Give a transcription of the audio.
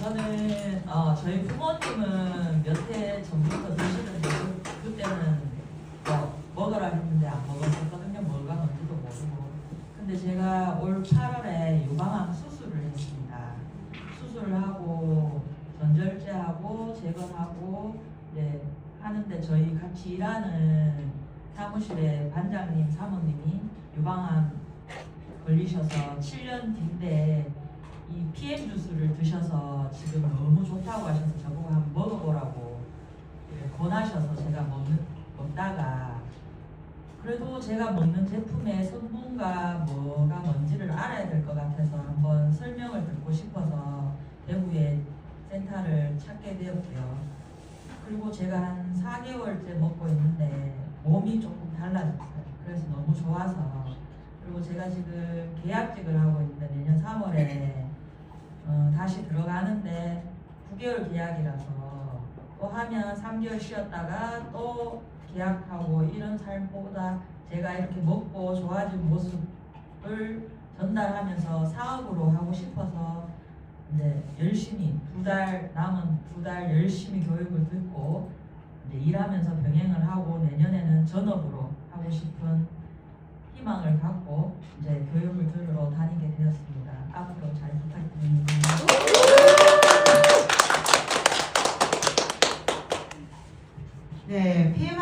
저는 어, 저희 부모님은 몇 해 전부터 드시는데 그- 그때는 뭐 먹으라 했는데 안 먹었었거든요. 뭐가 뭔지도 모르고. 근데 제가 올 8월에 유방암 수술을 했습니다. 수술을 하고 전절제하고 제거하고 이제 하는데 저희 같이 일하는 사무실에 반장님 사모님이 유방암 걸리셔서 7년 뒤인데 이 PM 주스를 드셔서 지금 너무 좋다고 하셔서 저보고 한번 먹어보라고 권하셔서 제가 먹는, 먹다가 그래도 제가 먹는 제품의 성분과 뭐가 뭔지를 알아야 될 것 같아서 한번 설명을 듣고 싶어서 대구에 센터를 찾게 되었고요. 그리고 제가 한 4개월째 먹고 있는데 몸이 조금 달라졌어요. 그래서 너무 좋아서 그리고 제가 지금 계약직을 하고 있는데 내년 3월에 어, 다시 들어가는데 9개월 계약이라서 또 하면 3개월 쉬었다가 또 계약하고 이런 삶보다 제가 이렇게 먹고 좋아진 모습을 전달하면서 사업으로 하고 싶어서 이제 열심히 두 달 남은 두 달 열심히 교육을 듣고 이제 일하면서 병행을 하고 내년에는 전업으로 하고 싶은 희망을 갖고 이제 교육을 들으러 네, PMI